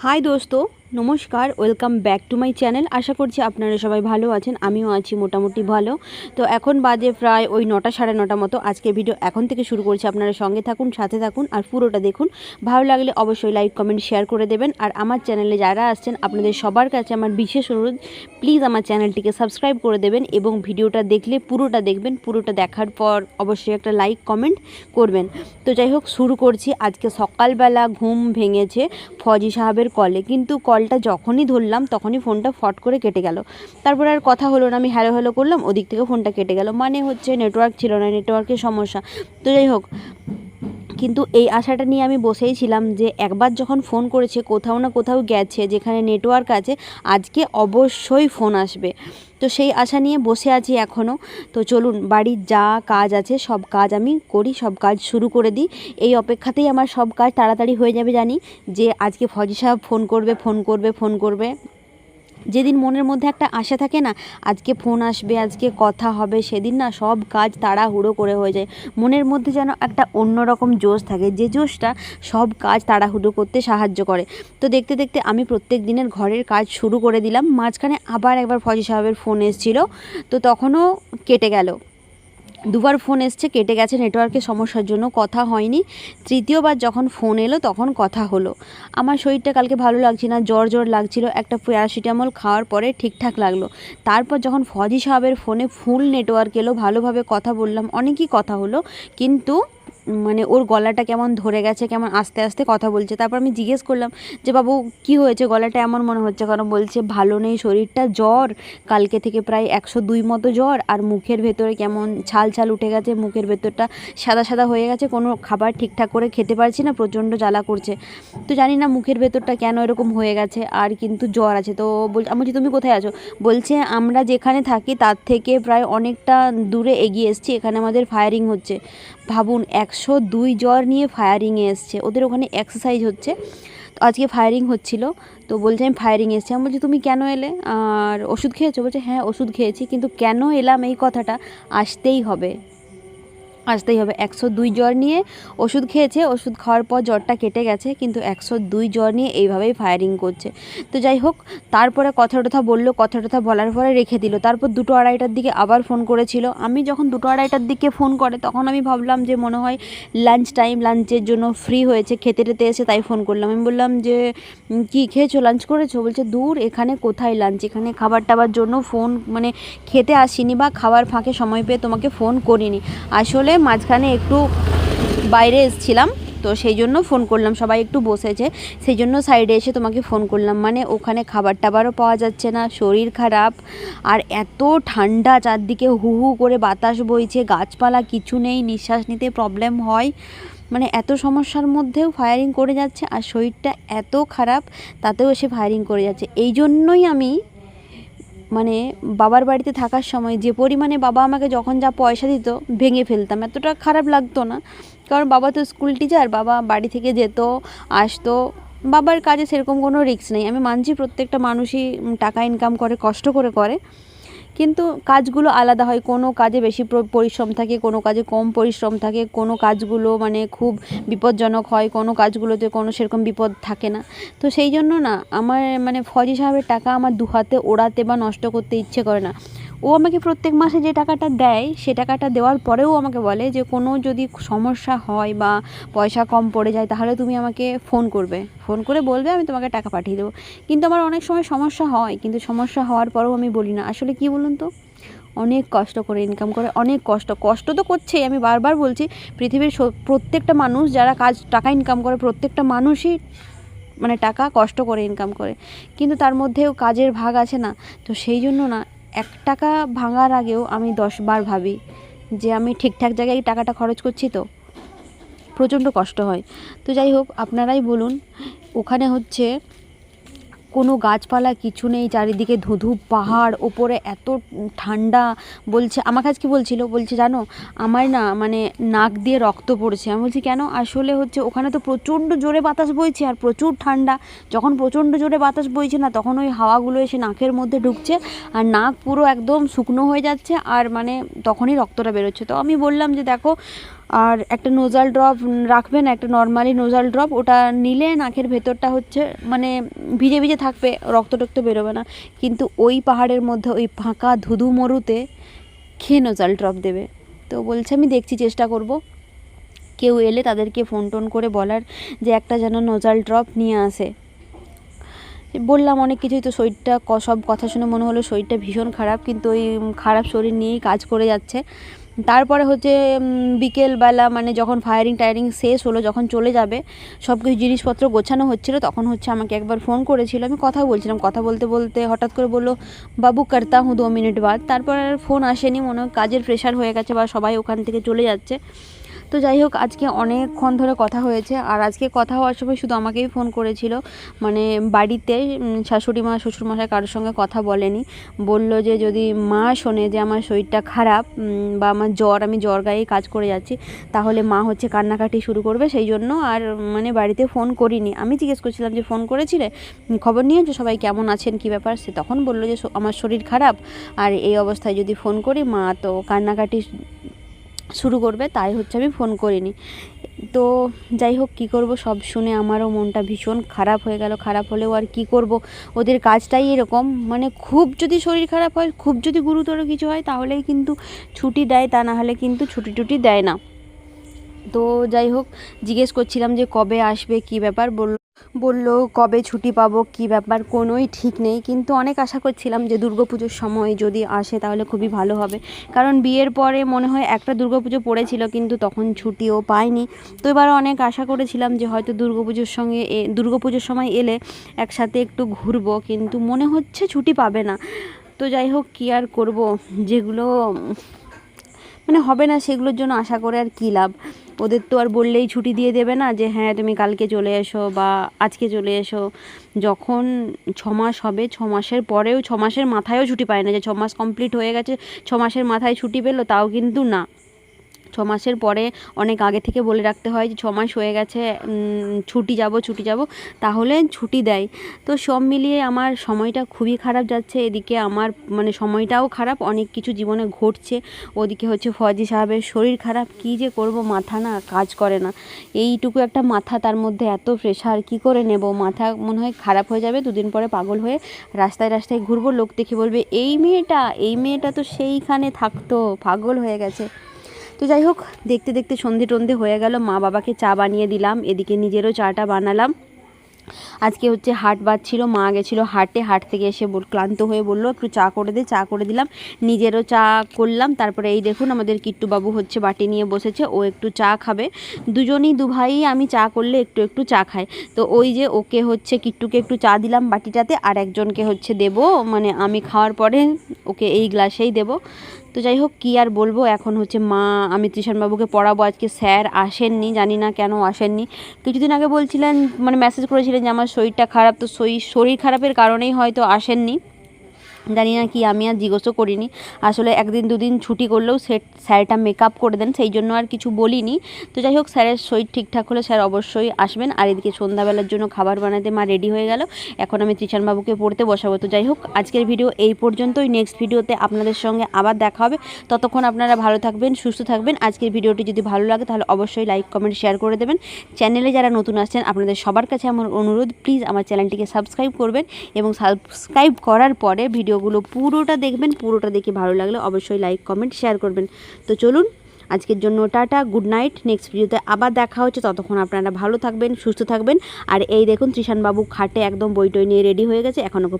हाय दोस्तों নমস্কার welcome back to my channel আশা করছি আপনারা সবাই ভালো আছেন, আমিও আছি মোটামুটি ভালো। তো এখন বাজে প্রায় ওই নটা সাড়ে নটা মতো। আজকে ভিডিও এখন থেকে শুরু করছি, আপনারা সঙ্গে থাকুন, সাথে থাকুন আর পুরোটা দেখুন। ভালো লাগলে অবশ্যই লাইক কমেন্ট শেয়ার করে দেবেন। আর আমার চ্যানেলে যারা আসছেন, আপনাদের সবার কাছে আমার বিশেষ অনুরোধ প্লিজ আমার চ্যানেলটিকে সাবস্ক্রাইব করে দেবেন এবং ভিডিওটা দেখলে পুরোটা দেখবেন। পুরোটা দেখার পর অবশ্যই একটা লাইক কমেন্ট করবেন। তো যাই হোক, শুরু করছি। আজকে সকালবেলা ঘুম ভেঙেছে ফজি সাহেবের কলে। কিন্তু কলটা যখনই ধরলাম, তখনই ফোনটা ফট করে কেটে গেল। তারপর আর কথা হলো না, আমি হ্যালো হ্যালো করলাম, ওদিক থেকে ফোনটা কেটে গেল। মানে হচ্ছে নেটওয়ার্ক ছিল না নেটওয়ার্কের সমস্যা। তো যাই হোক কিন্তু এই আশাটা নিয়ে আমি বসেই ছিলাম যে একবার যখন ফোন করেছে, কোথাও না কোথাও গেছে, যেখানে নেটওয়ার্ক আছে, আজকে অবশ্যই ফোন আসবে। তো সেই আশা নিয়ে বসে আছি এখনও তো চলুন, বাড়ির যা কাজ আছে, সব কাজ আমি করি, সব কাজ শুরু করে দিই। এই অপেক্ষাতেই আমার সব কাজ তাড়াতাড়ি হয়ে যাবে জানি, যে আজকে ফজি সাহেব ফোন করবে ফোন করবে ফোন করবে। যেদিন মনের মধ্যে একটা আশা থাকে না, আজকে ফোন আসবে, আজকে কথা হবে, সেদিন না সব কাজ তাড়াহুড়ো করে হয়ে যায়। মনের মধ্যে যেন একটা অন্যরকম জোশ থাকে, যে জোশটা সব কাজ তাড়াহুড়ো করতে সাহায্য করে। তো দেখতে দেখতে আমি প্রত্যেক দিনের ঘরের কাজ শুরু করে দিলাম, মাঝখানে আবার একবার ফজি সাহেবের ফোন এসেছিল, তো তখনও কেটে গেল। দুবার ফোন এসছে, কেটে গেছে নেটওয়ার্কের সমস্যার জন্য কথা হয়নি। তৃতীয়বার যখন ফোন এলো, তখন কথা হলো। আমার শরীরটা কালকে ভালো লাগছে না, জ্বর জ্বর লাগছিল, একটা প্যারাসিটামল খাওয়ার পরে ঠিকঠাক লাগল। তারপর যখন ফজি সাহেবের ফোনে ফুল নেটওয়ার্ক এলো, ভালোভাবে কথা বললাম, অনেকই কথা হলো, কিন্তু মানে ওর গলাটা কেমন ধরে গেছে, কেমন আস্তে আস্তে কথা বলছে। তারপর আমি জিজ্ঞেস করলাম যে, বাবু, কি হয়েছে? গলাটা এমন মনে হচ্ছে কারণ বলছে, ভালো নেই, শরীরটা জ্বর। কালকে থেকে প্রায় একশো দুই মতো জ্বর। আর মুখের ভেতরে কেমন ছাল ছাল উঠে গেছে, মুখের ভেতরটা সাদা সাদা হয়ে গেছে। কোনো খাবার ঠিকঠাক করে খেতে পারছি না, প্রচণ্ড জ্বালা করছে। তো জানি না মুখের ভেতরটা কেন এরকম হয়ে গেছে, আর কিন্তু জ্বর আছে। তো বল, আমি বলছি, তুমি কোথায় আছো? বলছে, আমরা যেখানে থাকি, তার থেকে প্রায় অনেকটা দূরে এগিয়ে এসেছি। এখানে আমাদের ফায়ারিং হচ্ছে। ভাবুন একশো দুই জ্বর নিয়ে ফায়ারিংয়ে এসছে। ওদের ওখানে এক্সারসাইজ হচ্ছে। তো আজকে ফায়ারিং হচ্ছিল। তো বলছে, আমি ফায়ারিং এসেছি। আমি বলছি, তুমি কেন এলে? আর ওষুধ খেয়েছো? বলছে হ্যাঁ ওষুধ খেয়েছি। কিন্তু কেন এলাম এই কথাটা? আসতেই হবে। আসতেই হবে। একশো দুই জ্বর নিয়ে ওষুধ খেয়েছে, ওষুধ খাওয়ার পর জ্বরটা কেটে গেছে, কিন্তু একশো দুই জ্বর নিয়ে এইভাবেই ফায়ারিং করছে। তো যাই হোক, তারপরে কথা টথা বলল কথা টথা বলার পরে রেখে দিল। তারপর দুটো আড়াইটার দিকে আবার ফোন করেছিল। আমি যখন দুটো আড়াইটার দিকে ফোন করে, তখন আমি ভাবলাম যে মনে হয় লাঞ্চ টাইম লাঞ্চের জন্য ফ্রি হয়েছে, খেতে টেতে এসে তাই ফোন করলাম। আমি বললাম যে কি খেয়েছো? লাঞ্চ করেছ? বলছে, দূর, এখানে কোথায় লাঞ্চ এখানে খাবার টাবার জন্য ফোন মানে খেতে আসিনি বা খাবার ফাঁকে সময় পেয়ে তোমাকে ফোন করিনি। আসলে মাঝখানে একটু বাইরে এসেছিলাম, তো সেই জন্য ফোন করলাম। সবাই একটু বসেছে, সেই জন্য সাইডে এসে তোমাকে ফোন করলাম। মানে ওখানে খাবার টাবারও পাওয়া যাচ্ছে না, শরীর খারাপ, আর এত ঠান্ডা চারদিকে, হু হু করে বাতাস বইছে, গাছপালা কিছু নেই, নিঃশ্বাস নিতে প্রবলেম হয়। মানে এত সমস্যার মধ্যেও ফায়ারিং করে যাচ্ছে, আর শরীরটা এত খারাপ, তাতেও সে ফায়ারিং করে যাচ্ছে। এই জন্যই আমি মানে বাবার বাড়িতে থাকার সময় যে পরিমাণে বাবা আমাকে যখন যা পয়সা দিত, ভেঙে ফেলতাম। এতটা খারাপ লাগতো না। কারণ বাবা তো স্কুল টিচার বাবা বাড়ি থেকে যেত, আসতো। বাবার কাজে সেরকম কোনো রিস্ক নেই। আমি মানছি প্রত্যেকটা মানুষই টাকা ইনকাম করে, কষ্ট করে করে। কিন্তু কাজগুলো আলাদা হয়। কোনো কাজে বেশি পরিশ্রম থাকে, কোনো কাজে কম পরিশ্রম থাকে, কোনো কাজগুলো মানে খুব বিপজ্জনক হয়, কোনো কাজগুলোতে কোনো সেরকম বিপদ থাকে না। তো সেই জন্য না, আমার মানে ফজি সাহেবের টাকা আমার দু হাতে ওড়াতে বা নষ্ট করতে ইচ্ছে করে না। ও আমাকে প্রত্যেক মাসে যে টাকাটা দেয়, সে টাকাটা দেওয়ার পরেও আমাকে বলে যে, কোনো যদি সমস্যা হয় বা পয়সা কম পড়ে যায়, তাহলে তুমি আমাকে ফোন করবে। ফোন করে বলবে, আমি তোমাকে টাকা পাঠিয়ে দেবো। কিন্তু আমার অনেক সময় সমস্যা হয়, কিন্তু সমস্যা হওয়ার পরেও আমি বলি না। আসলে কি বলুন তো? অনেক কষ্ট করে ইনকাম করে, অনেক কষ্ট। কষ্ট তো করছেই। আমি বারবার বলছি, পৃথিবীর প্রত্যেকটা মানুষ যারা কাজ, টাকা ইনকাম করে, প্রত্যেকটা মানুষই মানে টাকা কষ্ট করে ইনকাম করে। কিন্তু তার মধ্যেও কাজের ভাগ আছে না। তো সেই জন্য না এক টাকা ভাঙার আগেও আমি দশবার ভাবি যে আমি ঠিকঠাক জায়গায় টাকাটা খরচ করছি তো। প্রচণ্ড কষ্ট হয়। তো যাই হোক, আপনারাই বলুন, ওখানে হচ্ছে কোনো গাছপালা কিছু নেই, চারিদিকে ধুধু পাহাড়, ওপরে এত ঠান্ডা বলছে আমার কাছে কি বলছিল, বলছে, জানো, আমার না মানে নাক দিয়ে রক্ত পড়ছে। আমি বলছি, কেন? আসলে হচ্ছে ওখানে তো প্রচণ্ড জোরে বাতাস বইছে আর প্রচুর ঠান্ডা। যখন প্রচণ্ড জোরে বাতাস বইছে না, তখন ওই হাওয়াগুলো এসে নাকের মধ্যে ঢুকছে আর নাক পুরো একদম শুকনো হয়ে যাচ্ছে আর মানে তখনই রক্তটা বেরোচ্ছে। তো আমি বললাম যে, দেখো আর একটা নোজাল ড্রপ রাখবেন, একটা নর্মালি নোজাল ড্রপ ওটা নিলে নাকের ভেতরটা হচ্ছে মানে ভিজে ভিজে থাকবে, রক্ত টক্ত বেরোবে না। কিন্তু ওই পাহাড়ের মধ্যে, ওই ফাঁকা ধুধু মরুতে খেয়ে নোজাল ড্রপ দেবে। তো বলছে, আমি দেখছি, চেষ্টা করব। কেউ এলে তাদেরকে ফোন টোন করে বলার যে একটা যেন নোজাল ড্রপ নিয়ে আসে। বললাম, অনেক কিছুই তো শরীরটা সব কথা শুনে মনে হলো শরীরটা ভীষণ খারাপ, কিন্তু ওই খারাপ শরীর নিয়েই কাজ করে যাচ্ছে। তারপরে হচ্ছে বিকেলবেলা মানে যখন ফায়ারিং টায়ারিং শেষ হলো, যখন চলে যাবে সব কিছু জিনিসপত্র গোছানো হচ্ছিল, তখন হচ্ছে আমাকে একবার ফোন করেছিল। আমি কথা বলছিলাম, কথা বলতে বলতে হঠাৎ করে বলল, বাবু, করতা হুঁ দু মিনিট বাদ। তারপর আর ফোন আসেনি, মনে হয় কাজের প্রেশার হয়ে গেছে বা সবাই ওখান থেকে চলে যাচ্ছে। তো যাই হোক, আজকে অনেকক্ষণ ধরে কথা হয়েছে। আর আজকে কথা হওয়ার সময় শুধু আমাকেই ফোন করেছিল। মানে বাড়িতে শাশুড়ি মা, শ্বশুরমশাই কারোর সঙ্গে কথা বলেনি। বলল যে যদি মা শোনে যে আমার শরীরটা খারাপ বা আমার জ্বর, আমি জ্বর গায়ে কাজ করে যাচ্ছি, তাহলে মা হচ্ছে কান্নাকাটি শুরু করবে। সেই জন্য আর মানে বাড়িতে ফোন করিনি। আমি জিজ্ঞেস করছিলাম যে, ফোন করেছিলে? খবর নিয়েছো? সবাই কেমন আছেন? কী ব্যাপার? সে তখন বলল যে আমার শরীর খারাপ। আর এই অবস্থায় যদি ফোন করি, মা তো কান্নাকাটি শুরু করবে, তাই হচ্ছে আমি ফোন করিনি। তো যাই হোক, কী করব? সব শুনে আমারও মনটা ভীষণ খারাপ হয়ে গেল। খারাপ হলেও আর কি করব? ওদের কাজটাই এরকম। মানে খুব যদি শরীর খারাপ হয়, খুব যদি গুরুতর কিছু হয়, তাহলেই কিন্তু ছুটি দেয়, তা না হলে কিন্তু ছুটি টুটি দেয় না। তো যাই হোক, জিজ্ঞেস করছিলাম যে কবে আসবে, কি ব্যাপার? বলল বলল, কবে ছুটি পাবো, কি ব্যাপার? কোনোই ঠিক নেই। কিন্তু অনেক আশা করছিলাম যে দুর্গাপুজোর সময় যদি আসে তাহলে খুবই ভালো হবে। কারণ বিয়ের পরে মনে হয় একটা দুর্গাপুজো পড়েছিল, কিন্তু তখন ছুটিও পাইনি। তো এবার অনেক আশা করেছিলাম যে হয়তো দুর্গাপুজোর সঙ্গে দুর্গাপুজোর সময় এলে একসাথে একটু ঘুরবো, কিন্তু মনে হচ্ছে ছুটি পাবে না। তো যাই হোক, কী আর করব? যেগুলো মানে হবে না সেগুলোর জন্য আশা করে আর কী লাভ? ওদের তো আর বললেই ছুটি দিয়ে দেবে না যে হ্যাঁ তুমি কালকে চলে এসো বা আজকে চলে এসো। যখন ছমাস মাস হবে, ছমাসের মাসের পরেও, ছমাসের মাসের মাথায়ও ছুটি পায় না যে, ছমাস মাস কমপ্লিট হয়ে গেছে, ছমাসের মাসের মাথায় ছুটি পেল, তাও কিন্তু না। ছ মাসের পরে অনেক আগে থেকে বলে রাখতে হয় যে ছ মাস হয়ে গেছে ছুটি যাব ছুটি যাব, তাহলে ছুটি দেয়। তো সব মিলিয়ে আমার সময়টা খুবই খারাপ যাচ্ছে। এদিকে আমার মানে সময়টাও খারাপ, অনেক কিছু জীবনে ঘটছে। ওদিকে হচ্ছে ফজি সাহেবের শরীর খারাপ, কী যে করব, মাথা না কাজ করে না। এইটুকু একটা মাথা, তার মধ্যে এত প্রেশার কি করে নেব? মাথা মনে হয় খারাপ হয়ে যাবে, দুদিন পরে পাগল হয়ে রাস্তায় রাস্তায় ঘুরবো, লোক দেখে বলবে, এই মেয়েটা এই মেয়েটা তো সেইখানে থাকতো, পাগল হয়ে গেছে। তো যাই হোক, দেখতে দেখতে সন্ধে টন্ধে হয়ে গেল, মা বাবাকে চা বানিয়ে দিলাম, এদিকে নিজেরও চাটা বানালাম। আজকে হচ্ছে হাট বাজছিল মা গেছিল হাটে, হাট থেকে এসে ক্লান্ত হয়ে বলল, একটু চা করে দে, চা করে দিলাম। নিজেরও চা করলাম, তারপরে এই দেখুন, আমাদের কিট্টুবাবু হচ্ছে বাটি নিয়ে বসেছে, ও একটু চা খাবে। দুজনই দু ভাই, আমি চা করলে একটু একটু চা খাই। তো ওই যে ওকে হচ্ছে, কিট্টুকে একটু চা দিলাম বাটিটাতে, আর একজনকে হচ্ছে দেব মানে আমি খাওয়ার পরে ওকে এই গ্লাসেই দেব। তো যাই হোক কী আর বলব? এখন হচ্ছে মা, আমি ত্রিশানবাবুকে পড়াবো আজকে। স্যার আসেননি, জানি না কেন আসেননি। কিছুদিন আগে বলছিলেন মানে মেসেজ করেছিলেন যে আমার শরীরটা খারাপ, তো শরীর শরীর খারাপের কারণেই হয়তো আসেননি। জানি না কি, আমি আর জিজ্ঞেসও করিনি। আসলে একদিন দুদিন ছুটি করলেও সেট স্যারটা মেকআপ করে দেন, সেই জন্য আর কিছু বলিনি। তো যাই হোক, স্যারের শরীর ঠিকঠাক হলে স্যার অবশ্যই আসবেন। আর এদিকে সন্ধ্যাবেলার জন্য খাবার বানাতে মা রেডি হয়ে গেল। এখন আমি ত্রিশানবাবুকে পড়তে বসাবো। তো যাই হোক, আজকের ভিডিও এই পর্যন্তই। নেক্সট ভিডিওতে আপনাদের সঙ্গে আবার দেখা হবে। ততক্ষণ আপনারা ভালো থাকবেন, সুস্থ থাকবেন। আজকের ভিডিওটি যদি ভালো লাগে, তাহলে অবশ্যই লাইক কমেন্ট শেয়ার করে দেবেন। চ্যানেলে যারা নতুন আসছেন, আপনাদের সবার কাছে আমার অনুরোধ প্লিজ আমার চ্যানেলটিকে সাবস্ক্রাইব করবেন এবং সাবস্ক্রাইব করার পরে ভিডিওগুলো পুরোটা দেখবেন, পুরোটা দেখে ভালো লাগলে অবশ্যই লাইক কমেন্ট শেয়ার করবেন। তো চলুন, আজকের জন্য টাটা গুড নাইট নেক্সট ভিডিওতে আবার দেখা হচ্ছে। ততক্ষণ আপনারা ভালো থাকবেন, সুস্থ থাকবেন। আর এই দেখুন বাবু খাটে একদম বই টই নিয়ে রেডি হয়ে গেছে, এখন ওকে